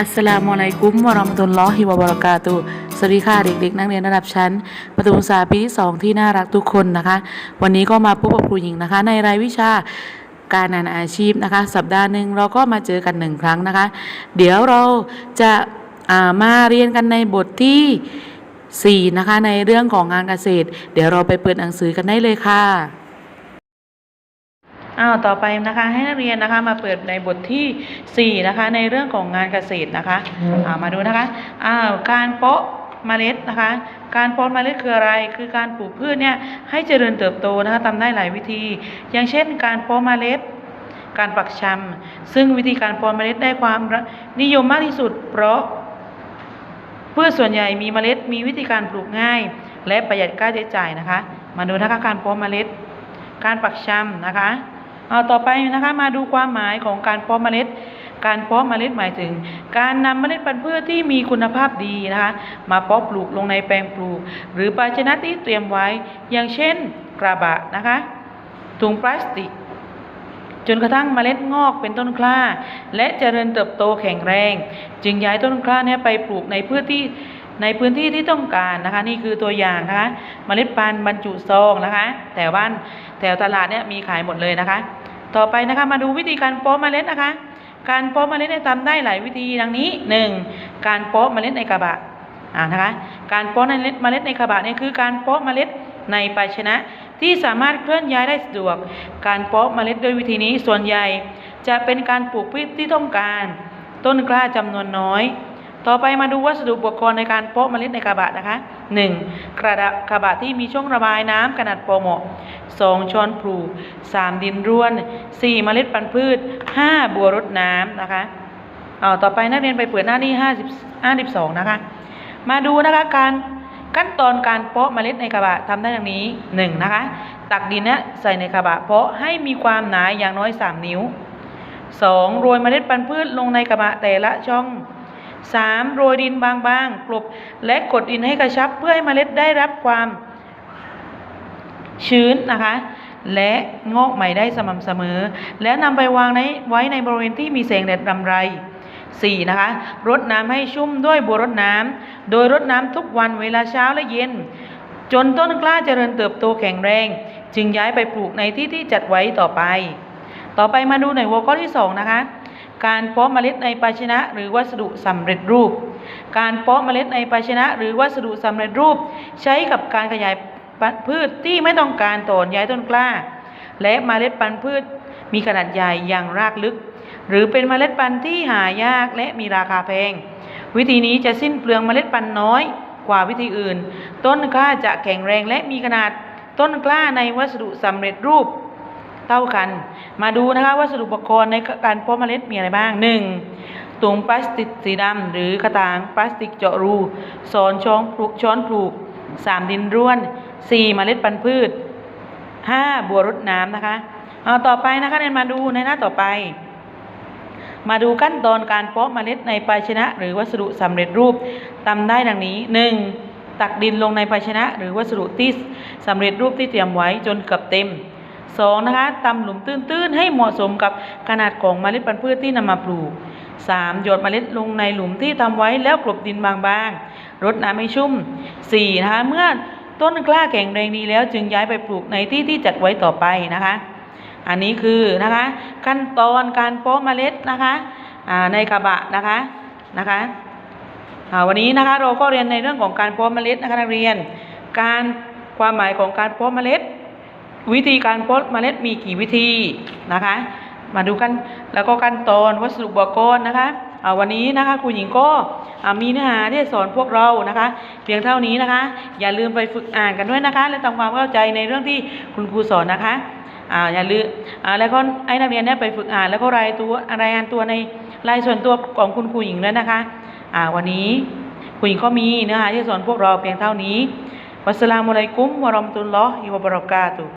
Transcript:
อัสสลามุอะลัยกุมวะราะมะตุลลอฮิวะบะเรากาตุสวัสดีค่ะเด็กๆ นักเรียนระดับชั้น ประถมศึกษาปีที่สองที่น่ารักทุกคนนะคะ วันนี้ก็มาพบกับครูหญิงนะคะ ในรายวิชาการงานอาชีพนะคะ สัปดาห์หนึ่งเราก็มาเจอกันหนึ่งครั้งนะคะ เดี๋ยวเราจะามาเรียนกันในบทที่ 4 นะคะในเรื่องของงานเกษตร เดี๋ยวเราไปเปิดหนังสือกันได้เลยค่ะ อ้าวต่อไปนะคะให้นักเรียนนะคะมาเปิดในบทที่ 4 นะคะ ในเรื่องของงานเกษตรนะคะอ่ามาดูนะคะอ้าวการเพาะเมล็ดนะคะ การเพาะเมล็ดคืออะไร คือการปลูกพืชเนี่ยให้เจริญเติบโตนะคะทำได้หลายวิธี อย่างเช่น การเพาะเมล็ด การปักชำซึ่งวิธีการเพาะเมล็ดได้ความนิยมมากที่สุด เพราะพืชส่วนใหญ่มีเมล็ดมีวิธีการปลูกง่าย และประหยัดค่าใช้จ่ายนะคะ มาดูนะคะการเพาะเมล็ด การปักชำนะคะ เอาต่อไปนะคะมาดูความหมายของการเพาะเมล็ด การเพาะเมล็ดหมายถึง การนำเมล็ดพันธุ์พืชที่มีคุณภาพดีนะคะมาเพาะปลูกลงในแปลงปลูก หรือภาชนะที่เตรียมไว้ อย่างเช่นกระบะนะคะถุงพลาสติก จนกระทั่งเมล็ดงอกเป็นต้นกล้า และเจริญเติบโตแข็งแรง จึงย้ายต้นกล้าเนี้ไปปลูกในพื้นที่ในพื้นที่ที่ต้องการนะคะนี่คือตัวอย่างนะคะเมล็ดพันธุ์บรรจุซองนะคะแต่บ้านแถวตลาดเนี่ยมีขายหมดเลยนะคะ ต่อไปนะคะมาดูวิธีการเพาะเมล็ดนะคะ การเพาะเมล็ดเนี่ยทำได้หลายวิธีดังนี้หนึ่งการเพาะเมล็ดในกระบะอ่านะคะการเพาะเมล็ดเมล็ดในกระบะเนี่ยคือการเพาะเมล็ดในภาชนะที่สามารถเคลื่อนย้ายได้สะดวก การเพาะเมล็ดด้วยวิธีนี้ส่วนใหญ่ จะเป็นการปลูกพืชที่ต้องการ ต้นกล้าจำนวนน้อย ต่อไปมาดูวัสดุอุปกรณ์ในการเพาะเมล็ดในกระบะนะคะ 1. กระดาษกระบะที่มีช่องระบายน้ำขนาดพอเหมาะ 2. ช้อนพลู 3. ดินร่วน 4. เมล็ดพันธุ์พืช 5. บัวรดน้ำนะคะเอาต่อไปนักเรียนไปเปิดหน้าที่50 52นะคะ มาดูนะคะการขั้นตอนการเพาะเมล็ดในกระบะทำได้ดังนี้ 1. นะคะ ตักดินนี่ยใส่ในกระบะเพาะให้มีความหนาอย่างน้อย 3 นิ้ว 2. โรยเมล็ดพันธุ์พืชลงในกระบะแต่ละช่อง 3. โรยดินบางๆ กลบและกดดินให้กระชับเพื่อให้เมล็ดได้รับความชื้นนะคะ และงอกใหม่ได้สม่ำเสมอ แล้วนำไปวางในไว้ในบริเวณที่มีแสงแดดรำไร 4. นะคะรดน้ำให้ชุ่มด้วยบัวรดน้ำโดยรดน้ำทุกวันเวลาเช้าและเย็น จนต้นกล้าเจริญเติบโตแข็งแรง จึงย้ายไปปลูกในที่ที่จัดไว้ต่อไป ต่อไปมาดูในหัวข้อที่ 2 นะคะ การเพาะเมล็ดในภาชนะ หรือวัสดุสำเร็จรูป การเพาะเมล็ดในภาชนะ หรือวัสดุสำเร็จรูป ใช้กับการขยายพืชที่ไม่ต้องการต่อย้ายต้นกล้า และเมล็ดพันธุ์พืชมีขนาดใหญ่อย่างรากลึก หรือเป็นเมล็ดพันธุ์ที่หายากและมีราคาแพง วิธีนี้จะสิ้นเปลืองเมล็ดพันธุ์น้อยกว่าวิธีอื่น ต้นกล้าจะแข็งแรงและมีขนาดต้นกล้าในวัสดุสำเร็จรูป เท่ากัน มาดูนะคะวัสดุอุปกรณ์ในการเพาะเมล็ดมีอะไรบ้าง 1. ถุงพลาสติกสีดำหรือกระถางพลาสติกเจาะรูสอนช้อนปลูกช้อนปลูก 3. ดินร่วน 4. เมล็ดพันธุ์พืช 5. บัวรดน้ำนะคะเอาต่อไปนะคะเรียนมาดูในหน้าต่อไป มาดูขั้นตอนการเพาะเมล็ดในภาชนะ หรือวัสดุสำเร็จรูปทำได้ดังนี้ 1. ตักดินลงในภาชนะ หรือวัสดุที่สำเร็จรูปที่เตรียมไว้จนเกือบเต็ม 2. นะคะตำหลุมตื้นๆ ให้เหมาะสมกับขนาดของเมล็ดพันธุ์พืชที่นำมาปลูก 3. หยดเมล็ดลงในหลุมที่ทำไว้แล้วกลบดินบางๆ รดน้ำให้ชุ่ม 4. นะคะเมื่อต้นกล้าแข็งแรงดีแล้วจึงย้ายไปปลูกในที่ที่จัดไว้ต่อไปนะคะ อันนี้คือนะคะขั้นตอนการเพาะเมล็ดนะคะในกระบะนะคะนะคะวันนี้นะคะเราก็เรียนในเรื่องของการเพาะเมล็ดนะคะนักเรียน การความหมายของการเพาะเมล็ด วิธีการเพาะเมล็ดมีกี่วิธีนะคะ มาดูกันแล้วก็ขั้นตอนวัสดุอุปกรณ์นะคะวันนี้นะคะครูหญิงก็มีเนื้อหาที่สอนพวกเรานะคะ เพียงเท่านี้นะคะ อย่าลืมไปฝึกอ่านกันด้วยนะคะ และทำความเข้าใจในเรื่องที่คุณครูสอนนะคะอ่าอย่าลืมอ่าแล้วก็ให้นักเรียนเนี่ยไปฝึกอ่านแล้วก็รายตัวรายงานตัวในรายส่วนตัวของคุณครูหญิงด้วยนะคะอ่าวันนี้ครูหญิงก็มีเนื้อหาที่สอนพวกเราเพียงเท่านี้วัสลามุอะลัยกุมวะราะมตุลลอฮิวะบราะกาตุ